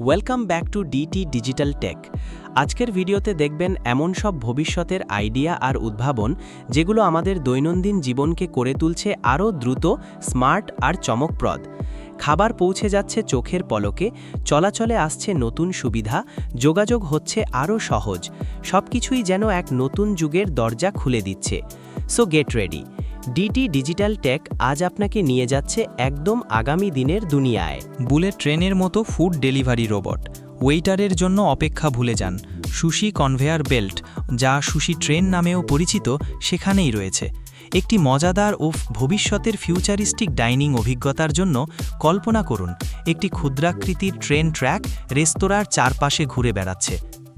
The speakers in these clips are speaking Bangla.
Welcome back to DT digital tech আজকের ভিডিওতে দেখবেন এমন সব ভবিষ্যতের আইডিয়া আর উদ্ভাবন যেগুলো আমাদের দৈনন্দিন জীবনকে করে তুলছে আরও দ্রুত স্মার্ট আর চমকপ্রদ। খাবার পৌঁছে যাচ্ছে চোখের পলকে, চলাচলে আসছে নতুন সুবিধা, যোগাযোগ হচ্ছে আরও সহজ। সবকিছুই যেন এক নতুন যুগের দরজা খুলে দিচ্ছে। So get ready DT digital tech আজ আপনাকে নিয়ে যাচ্ছে একদম আগামী দিনের দুনিয়ায়। বুলেট ট্রেনের মতো ফুড ডেলিভারি রোবট। ওয়েটারের জন্য অপেক্ষা ভুলে যান। সুশি কনভেয়ার বেল্ট, যা সুশি ট্রেন নামেও পরিচিত, সেখানেই রয়েছে। একটি মজাদার ও ভবিষ্যতের ফিউচারিস্টিক ডাইনিং অভিজ্ঞতার জন্য কল্পনা করুন, একটি ক্ষুদ্রাকৃতির ট্রেন ট্র্যাক রেস্তোরাঁর চারপাশে ঘুরে বেড়াচ্ছে।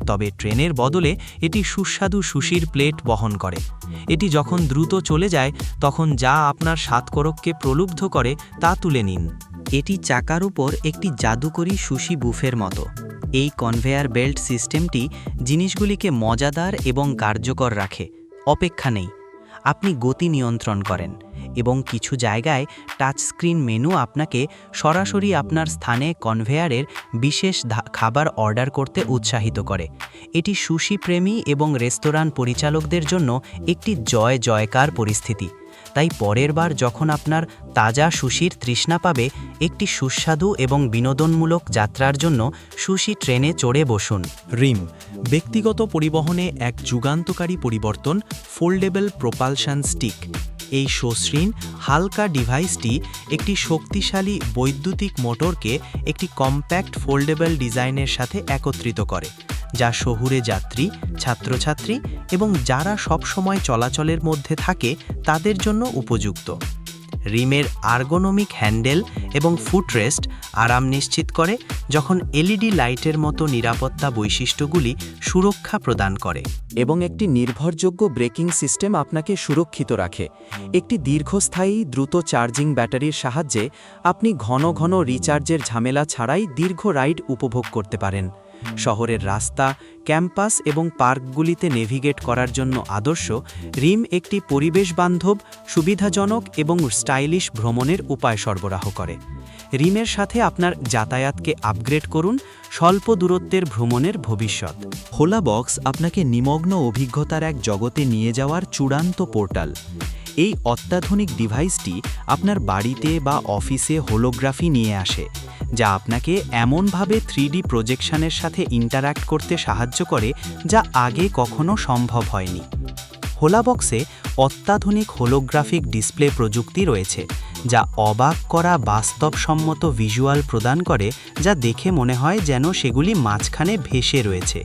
তবে ট্রেনের বদলে এটি সুস্বাদু সুশির প্লেট বহন করে। এটি যখন দ্রুত চলে যায়, তখন যা আপনার স্বাদকরককে প্রলুব্ধ করে তা তুলে নিন। এটি চাকার উপর একটি জাদুকরী সুশি বুফের মতো। এই কনভেয়ার বেল্ট সিস্টেমটি জিনিসগুলিকে মজাদার এবং কার্যকর রাখে। অপেক্ষা নেই, আপনি গতি নিয়ন্ত্রণ করেন। এবং কিছু জায়গায় টাচ স্ক্রিন মেনু আপনাকে সরাসরি আপনার স্থানে কনভেয়ারের বিশেষ খাবার অর্ডার করতে উৎসাহিত করে। এটি সুশি প্রেমী এবং রেস্তোরাঁ পরিচালকদের জন্য একটি জয় জয়কার পরিস্থিতি। তাই পরের বার যখন আপনার তাজা সুশির তৃষ্ণা পাবে, একটি সুস্বাদু এবং বিনোদনমূলক যাত্রার জন্য সুশি ট্রেনে চড়ে বসুন। রিম, ব্যক্তিগত পরিবহনে এক যুগান্তকারী পরিবর্তন, ফোল্ডেবল প্রোপালশান স্টিক। এই সশ্রীণ হালকা ডিভাইসটি একটি শক্তিশালী বৈদ্যুতিক মোটরকে একটি কম্প্যাক্ট, ফোল্ডেবল ডিজাইনের সাথে একত্রিত করে, যা শহুরে যাত্রী, ছাত্রছাত্রী এবং যারা সবসময় চলাচলের মধ্যে থাকে তাদের জন্য উপযুক্ত। রিমের আর্গোনমিক হ্যান্ডেল এবং ফুটরেস্ট আরাম নিশ্চিত করে, যখন এলইডি লাইটের মতো নিরাপত্তা বৈশিষ্ট্যগুলি সুরক্ষা প্রদান করে। এবং একটি নির্ভরযোগ্য ব্রেকিং সিস্টেম আপনাকে সুরক্ষিত রাখে। একটি দীর্ঘস্থায়ী দ্রুত চার্জিং ব্যাটারির সাহায্যে আপনি ঘন ঘন রিচার্জের ঝামেলা ছাড়াই দীর্ঘ রাইড উপভোগ করতে পারেন। শহরের রাস্তা, ক্যাম্পাস এবং পার্কগুলিতে নেভিগেট করার জন্য আদর্শ, রিম একটি পরিবেশবান্ধব, সুবিধাজনক এবং স্টাইলিশ ভ্রমণের উপায় সরবরাহ করে। রিমের সাথে আপনার যাতায়াতকে আপগ্রেড করুন স্বল্প দূরত্বের ভ্রমণের ভবিষ্যৎ। হোলা বক্স আপনাকে নিমগ্ন অভিজ্ঞতার এক জগতে নিয়ে যাওয়ার চূড়ান্ত পোর্টাল। এই অত্যাধুনিক ডিভাইসটি আপনার বাড়িতে বা অফিসে হোলোগ্রাফি নিয়ে আসে, যা আপনাকে এমনভাবে থ্রিডি প্রজেকশনের সাথে ইন্টারঅ্যাক্ট করতে সাহায্য করে যা আগে কখনো সম্ভব হয়নি। হোলাবক্সে অত্যাধুনিক হোলোগ্রাফিক ডিসপ্লে প্রযুক্তি রয়েছে, যা অবাক করা বাস্তবসম্মত ভিজুয়াল প্রদান করে, যা দেখে মনে হয় যেন সেগুলি মাঝখানে ভেসে রয়েছে।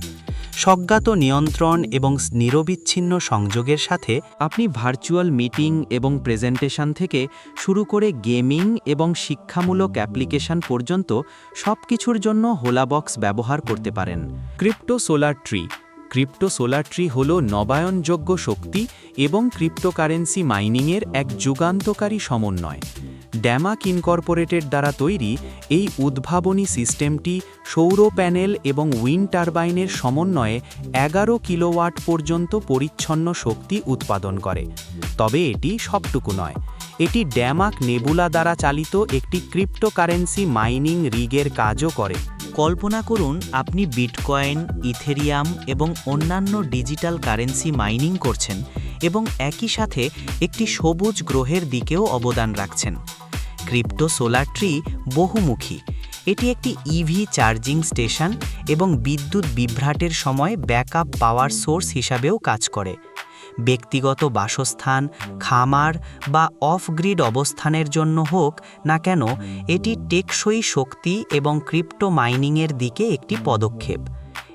স্বজ্ঞাত নিয়ন্ত্রণ এবং নিরবিচ্ছিন্ন সংযোগের সাথে আপনি ভার্চুয়াল মিটিং এবং প্রেজেন্টেশন থেকে শুরু করে গেমিং এবং শিক্ষামূলক অ্যাপ্লিকেশন পর্যন্ত সব কিছুর জন্য হোলাবক্স ব্যবহার করতে পারেন। Crypto solar tree. Crypto solar tree হল নবায়নযোগ্য শক্তি এবং ক্রিপ্টোকারেন্সি মাইনিংয়ের এক যুগান্তকারী সমন্বয়। ড্যামাক ইনকর্পোরেটেড দ্বারা তৈরি এই উদ্ভাবনী সিস্টেমটি সৌর প্যানেল এবং উইন্ড টারবাইনের সমন্বয়ে এগারো কিলোওয়াট পর্যন্ত পরিচ্ছন্ন শক্তি উৎপাদন করে। তবে এটি সবটুকু নয়। এটি ড্যামাক নেবুলা দ্বারা চালিত একটি ক্রিপ্টোকারেন্সি মাইনিং রিগের কাজও করে। কল্পনা করুন, আপনি বিটকয়েন, ইথেরিয়াম এবং অন্যান্য ডিজিটাল কারেন্সি মাইনিং করছেন এবং একই সাথে একটি সবুজ গ্রহের দিকেও অবদান রাখছেন। ক্রিপ্টো সোলার ট্রি বহুমুখী। এটি একটি ইভি চার্জিং স্টেশন এবং বিদ্যুৎ বিভ্রাটের সময় ব্যাকআপ পাওয়ার সোর্স হিসাবেও কাজ করে। ব্যক্তিগত বাসস্থান, খামার বা অফ গ্রিড অবস্থানের জন্য হোক না কেন, এটি টেকসই শক্তি এবং ক্রিপ্টো মাইনিংয়ের দিকে একটি পদক্ষেপ।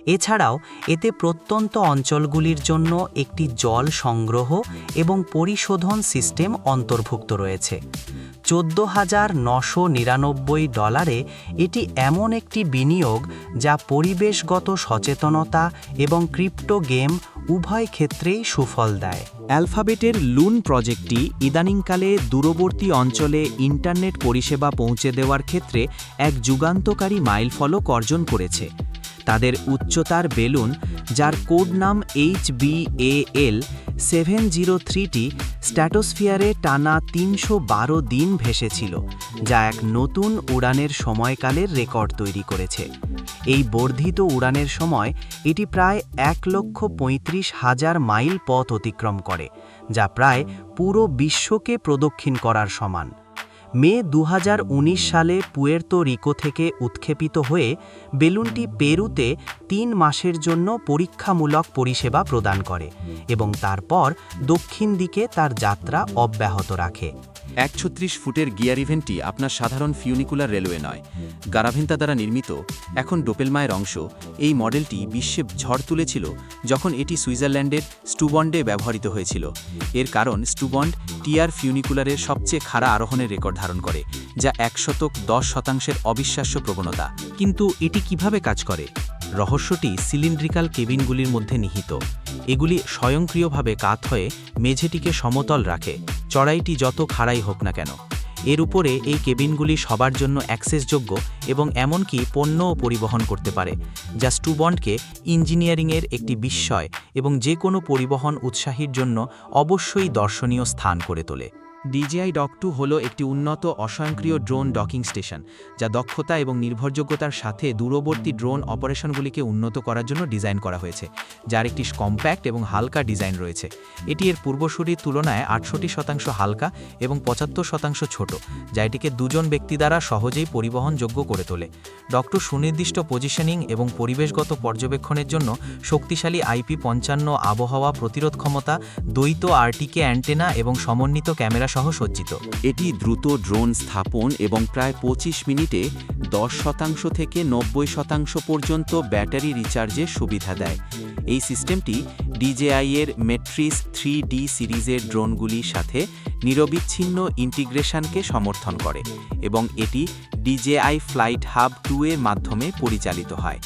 এছাড়াও, এতে প্রত্যন্ত অঞ্চলগুলির জন্য একটি জল সংগ্রহ এবং পরিশোধন সিস্টেম অন্তর্ভুক্ত রয়েছে। চোদ্দ হাজার নশো নিরানব্বই ডলারে এটি এমন একটি বিনিয়োগ যা পরিবেশগত সচেতনতা এবং ক্রিপ্টো গেম উভয় ক্ষেত্রেই সুফল দেয়। অ্যালফাবেটের লুন প্রজেক্টটি ইদানিংকালে দূরবর্তী অঞ্চলে ইন্টারনেট পরিষেবা পৌঁছে দেওয়ার ক্ষেত্রে এক যুগান্তকারী মাইলফলক অর্জন করেছে। তাদের উচ্চতার বেলুন, যার কোড নাম H B L seven zero thirty স্ট্যাটোসফিয়ারে টানা তিনশো বারো দিন ভেসেছিল, যা এক নতুন উড়ানের সময়কালের রেকর্ড তৈরি করেছে। এই বর্ধিত উড়ানের সময় এটি প্রায় এক লক্ষ পঁয়ত্রিশ হাজার মাইল পথ অতিক্রম করে, যা প্রায় পুরো বিশ্বকে প্রদক্ষিণ করার সমান। মে দু হাজার উনিশ সালে পুয়ের্তো রিকো থেকে উৎক্ষেপিত হয়ে বেলুনটি পেরুতে তিন মাসের জন্য পরীক্ষামূলক পরিষেবা প্রদান করে এবং তারপর দক্ষিণ দিকে তার যাত্রা অব্যাহত রাখে। এক ছত্রিশ ফুটের গিয়ার ইভেন্টটি আপনার সাধারণ ফিউনিকুলার রেলওয়ে নয়। গারাভিন্তা দ্বারা নির্মিত। এখন ডোপেলমায়ের অংশ। এই মডেলটি বিশ্বে ঝড় তুলেছিল যখন এটি সুইজারল্যান্ডের স্টুবন্ডে ব্যবহৃত হয়েছিল। এর কারণ স্টুবন্ড টিয়ার ফিউনিকুলারের সবচেয়ে খাড়া আরোহণের রেকর্ড ধারণ করে, যা এক শতক দশ শতাংশের অবিশ্বাস্য প্রবণতা। কিন্তু এটি কীভাবে কাজ করে? রহস্যটি সিলিন্ড্রিক্যাল কেবিনগুলির মধ্যে নিহিত। এগুলি স্বয়ংক্রিয়ভাবে কাত হয়ে মেঝেটিকে সমতল রাখে। চড়াইটি যত খাড়াই হোক না কেন। এর উপরে এই কেবিনগুলি সবার জন্য অ্যাক্সেসযোগ্য এবং এমনকি পণ্যও পরিবহন করতে পারে, যা স্টুবন্ডকে ইঞ্জিনিয়ারিংয়ের একটি বিস্ময় এবং যে কোনো পরিবহন উৎসাহীর জন্য অবশ্যই দর্শনীয় স্থান করে তোলে। ডিজিআই ডক টু হল একটি উন্নত, অস্বয়ংক্রিয় ড্রোন ডকিং স্টেশন, যা দক্ষতা এবং নির্ভরযোগ্যতার সাথে দূরবর্তী ড্রোন অপারেশনগুলিকে উন্নত করার জন্য ডিজাইন করা হয়েছে, যার একটি কম্প্যাক্ট এবং হালকা ডিজাইন রয়েছে। এটি এর পূর্বসূরির তুলনায় আটষট্টি শতাংশ হালকা এবং পঁচাত্তর শতাংশ ছোট, যা এটিকে দুজন ব্যক্তি দ্বারা সহজেই পরিবহনযোগ্য করে তোলে। ডক্টর সুনির্দিষ্ট পজিশনিং এবং পরিবেশগত পর্যবেক্ষণের জন্য শক্তিশালী আইপি পঞ্চান্ন আবহাওয়া প্রতিরোধ ক্ষমতা, দ্বৈত আরটিকে অ্যান্টেনা এবং সমন্বিত ক্যামেরা সহ সজ্জিত। এটি দ্রুত ড্রোন স্থাপন এবং প্রায় ২৫ মিনিটে দশ শতাংশ থেকে নব্বই শতাংশ পর্যন্ত ব্যাটারি রিচার্জের সুবিধা দেয়। এই সিস্টেমটি ডিজেআইয়ের মেট্রিস থ্রি ডি সিরিজের ড্রোনগুলির সাথে নিরবিচ্ছিন্ন ইন্টিগ্রেশনকে সমর্থন করে এবং এটি ডিজেআই ফ্লাইট হাব টু এর মাধ্যমে পরিচালিত হয়,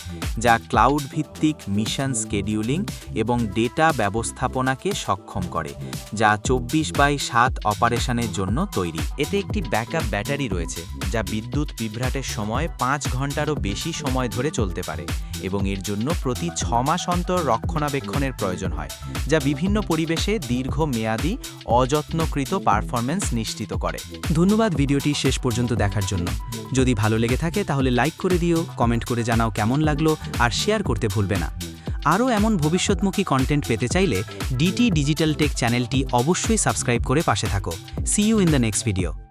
যা ক্লাউড ভিত্তিক মিশন স্কেডিউলিং এবং ডেটা ব্যবস্থাপনাকে সক্ষম করে, যা চব্বিশ বাই সাত অপারেশনের জন্য তৈরি। এতে একটি ব্যাকআপ ব্যাটারি রয়েছে, যা বিদ্যুৎ বিভ্রাটের সময় পাঁচ ঘন্টারও বেশি সময় ধরে চলতে পারে এবং এর জন্য প্রতি ছ মাস অন্তর রক্ষণাবেক্ষণের প্রয়োজন হয়, যা বিভিন্ন পরিবেশে দীর্ঘমেয়াদী অযত্নকৃত পারফরম্যান্স নিশ্চিত করে। ধন্যবাদ ভিডিওটি শেষ পর্যন্ত দেখার জন্য। যদি ভালো লেগে থাকে তাহলে লাইক করে দিও, কমেন্ট করে জানাও কেমন লাগল আর শেয়ার করতে ভুলবে না। আরও এমন ভবিষ্যৎমুখী কন্টেন্ট পেতে চাইলে ডিটি ডিজিটাল টেক চ্যানেলটি অবশ্যই সাবস্ক্রাইব করে পাশে থাকো। See you in the next video